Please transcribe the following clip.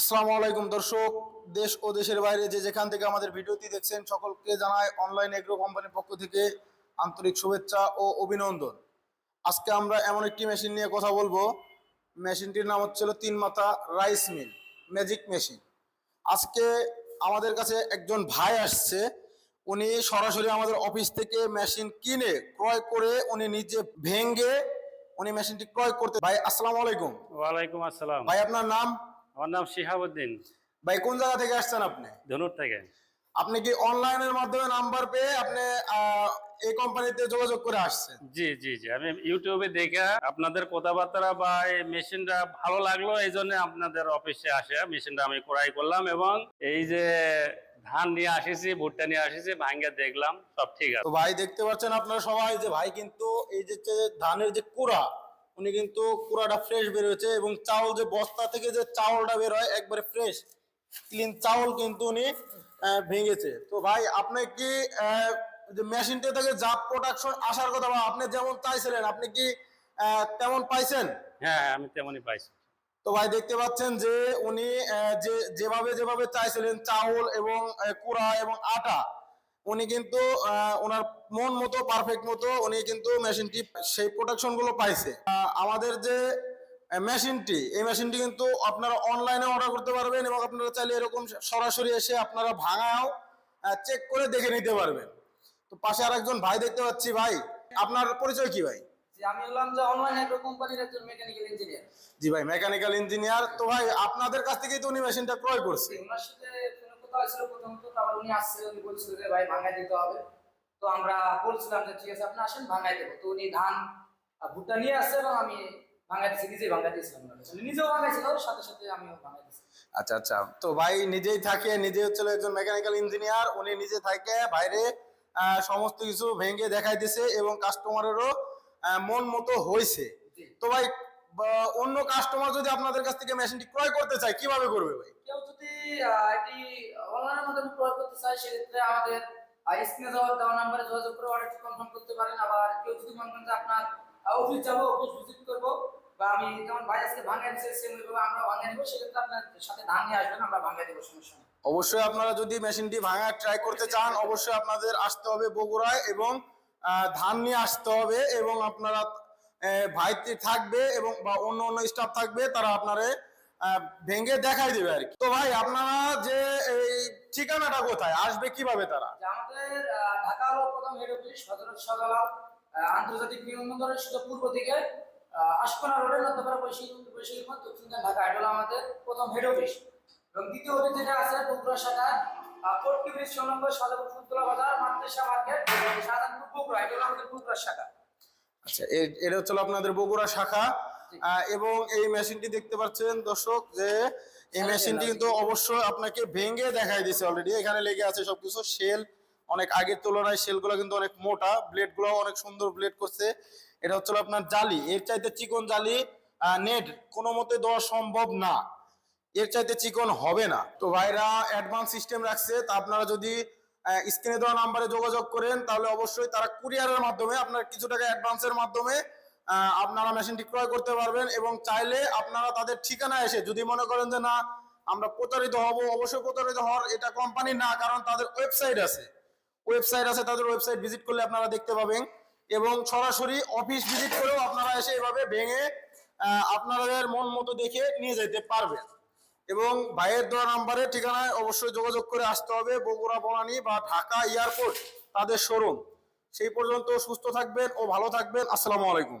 আসসালামু আলাইকুম দর্শক দেশ ও দেশের বাইরে যে যেখান থেকে আমাদের ভিডিওটি দেখছেন সকলকে জানায় অনলাইন এগ্রো কোম্পানির পক্ষ থেকে আন্তরিক শুভেচ্ছা ও অভিনন্দন। আজকে আমরা এমন একটি মেশিন নিয়ে কথা বলব। মেশিনটির নাম হচ্ছিল তিন মাথা রাইস মিল ম্যাজিক মেশিন। আজকে আমাদের কাছে একজন ভাই আসছে উনি সরাসরি আমাদের অফিস থেকে মেশিন কিনে ক্রয় করে উনি নিজে ভেঙ্গে উনি মেশিনটি ক্রয় করতে ভাই আসসালামু আলাইকুম। ওয়ালাইকুম আসসালাম। ভাই আপনার নাম? আমার নাম শিহাবুদ্দিন। ভাই কোন জায়গা থেকে আসছেন আপনি? ধনুর থেকে। আপনি কি অনলাইনের মাধ্যমে নাম্বার পেয়ে আপনি এই কোম্পানিতে যোগাযোগ করে আসছেন? জি জি জি। আমি ইউটিউবে দেখে আপনাদের কথাবার্তা বা এই মেশিনটা ভালো লাগল এই জন্য আপনাদের অফিসে আসে। মেশিনটা আমি ক্রয় করলাম এবং এই যে ধান নিয়ে আসিছি ভুট্টা নিয়ে আসিছি ভাঙ্গে দেখলাম সব ঠিক আছে। ভাই দেখতে পাচ্ছেন আপনারা সবাই যে ভাই কিন্তু এই যে যে ধানের যে কুড়া উনি কিন্তু কুড়াটা ফ্রেশ বের হয়েছে এবং চাউল যে বস্তা থেকে যে চাউলটা বের হয় একবারে ফ্রেশ ক্লিন চাউল কিন্তু উনি ভেঙেছে। তো ভাই আপনি কি যে মেশিনটা থেকে জাপ প্রোডাকশন আসার কথা বা আপনি যেমন চাইছিলেন আপনি কি তেমন পাইছেন? হ্যাঁ হ্যাঁ, আমি তেমনই পাইছি। তো ভাই দেখতে পাচ্ছেন যে উনি যে যেভাবে যেভাবে চাইছিলেন চাউল এবং কুড়া এবং আটা উনি কিন্তু ওনার মন মতো পারফেক্ট মতো উনি কিন্তু মেশিনটি সেই প্রোডাকশনগুলো পাইছে। আমাদের যে মেশিনটি এই মেশিনটি কিন্তু আপনারা অনলাইনে অর্ডার করতে পারবেন এবং আপনারা চাইলে এরকম সরাসরি এসে আপনারা ভাঙাও চেক করে দেখে নিতে পারবেন। তো পাশে আর একজন ভাই দেখতে পাচ্ছি ভাই। আপনার পরিচয় কি ভাই? আমি হলাম যে অনলাইন কোম্পানির একজন মেকানিক্যাল ইঞ্জিনিয়ার জি ভাই মেকানিক্যাল ইঞ্জিনিয়ার তো ভাই আপনাদের কাছ থেকেই তো উনি মেশিনটা ক্রয় করছে। ওনার সাথে হয়েছিল প্রথমত তারপর উনি আসছে উনি বলছিল যে ভাই ভাঙাই দিতে হবে। তো আমরা বলছিলাম যে ঠিক আছে আপনি আসেন ভাঙাই দেবো। তো উনি ধান ভুট্টা নিয়ে আসছে এবং আমি ভাঙাই দিচ্ছি নিজেই। উনি নিজেও ভাঙাইছিল সাথে সাথে আমিও আচ্ছা আচ্ছা। তো ভাই নিজেই থাকে নিজে হচ্ছে একজন মেকানিক্যাল ইঞ্জিনিয়ার উনি নিজে থাকে বাইরে সমস্ত কিছু ভেঙে দেখাই দিছে এবং কাস্টমারেরও মন মতো হয়েছে তো ভাই অন্য কাস্টমার যদি আপনাদের কাছ থেকে মেশিনটি ক্রয় করতে চায় কীভাবে করবে ভাই? কেউ যদি এটি মাধ্যমে ক্রয় করতে চায়, সেক্ষেত্রে আমাদের স্ক্রিনে দেওয়া দেওয়া নাম্বারে যোগাযোগ করে অর্ডারটি কনফার্ম করতে পারেন। আবার কেউ যদি মনে করেন যে আপনার অফিস যাব অফিস ভিজিট করব, বা আমি যেমন ভাই আজকে ভাঙাই দিচ্ছে সেম ওইভাবে আমরা ভাঙাই দিব, সেক্ষেত্রে আপনার সাথে ধান নিয়ে আসবেন, আমরা ভাঙাই দেবো, সমস্যা নেই। অবশ্যই আপনারা যদি মেশিনটি ভাঙা ট্রাই করতে চান, অবশ্যই আপনাদের আসতে হবে বগুড়ায় এবং ধান নিয়ে আসতে হবে এবং আপনারা ভাইতে থাকবে এবং, বা অন্য অন্য স্টাফ থাকবে, তারা আপনারে ভেঙে দেখাই দেবে আর কি। তো ভাই, আপনারা যে এই ঠিকানাটা কোথায়? আসবে কীভাবে তারা? আমাদের ঢাকা হলো প্রথম হেড অফিস হজরত শাহজালাল আন্তর্জাতিক বিমানবন্দরের পূর্ব দিকে আশকোনা রোডের নন্দপাড়া বৈশাখী দক্ষিণখান ঢাকা এটা হলো আমাদের প্রথম হেড অফিস এবং দ্বিতীয় অফিস যেটা আছে বগুড়া শাখা ফোর্টি ব্রিজ সংলগ্ন সাজাপুর ফুলতলা বাজার মাদ্রাসা মার্কেট বগুড়া এটা হলো আমাদের বগুড়া শাখা। আচ্ছা এটা হচ্ছে আপনাদের বগুড়া শাখা। এবং এই মেশিনটি দেখতে পাচ্ছেন দর্শক যে এই মেশিনটি কিন্তু অবশ্যই আপনাকে ভেঙে দেখাই দিছে অলরেডি এখানে লেগে আছে সবকিছু। শেল অনেক আগের তুলনায় শেলগুলো কিন্তু অনেক মোটা। ব্লেডগুলো অনেক সুন্দর ব্লেড করছে। এটা হচ্ছে আপনার জালি। এর চাইতে চিকন জালি নেট কোনো মতে দেওয়া সম্ভব না। এর চাইতে চিকন হবে না। তো ভাইরা অ্যাডভান্স সিস্টেম রাখছে। তা আপনারা যদি স্ক্রিনে দেওয়া নাম্বারে যোগাযোগ করেন তাহলে অবশ্যই তারা কুরিয়ারের মাধ্যমে আপনার কিছু টাকা অ্যাডভান্সের মাধ্যমে আপনারা মেশিনটি ক্রয় করতে পারবেন এবং চাইলে আপনারা তাদের ঠিকানা এসে যদি মনে করেন যে না, আমরা প্রতারিত হব, অবশ্যই প্রতারিত হওয়ার এটা কোম্পানি না, কারণ তাদের ওয়েবসাইট আছে। ওয়েবসাইট আছে, তাদের ওয়েবসাইট ভিজিট করলে আপনারা দেখতে পাবেন। এবং সরাসরি অফিস ভিজিট করেও আপনারা এসে এভাবে ভেঙে আপনাদের মন মতো দেখে নিয়ে যেতে পারবেন। এবং ভাইয়ের দেওয়া নাম্বারে ঠিকানায় অবশ্যই যোগাযোগ করে আসতে হবে, বগুড়া, বনানী বা ঢাকা এয়ারপোর্ট তাদের শোরুম সেই পর্যন্ত সুস্থ থাকবেন ও ভালো থাকবেন। আসসালামু আলাইকুম।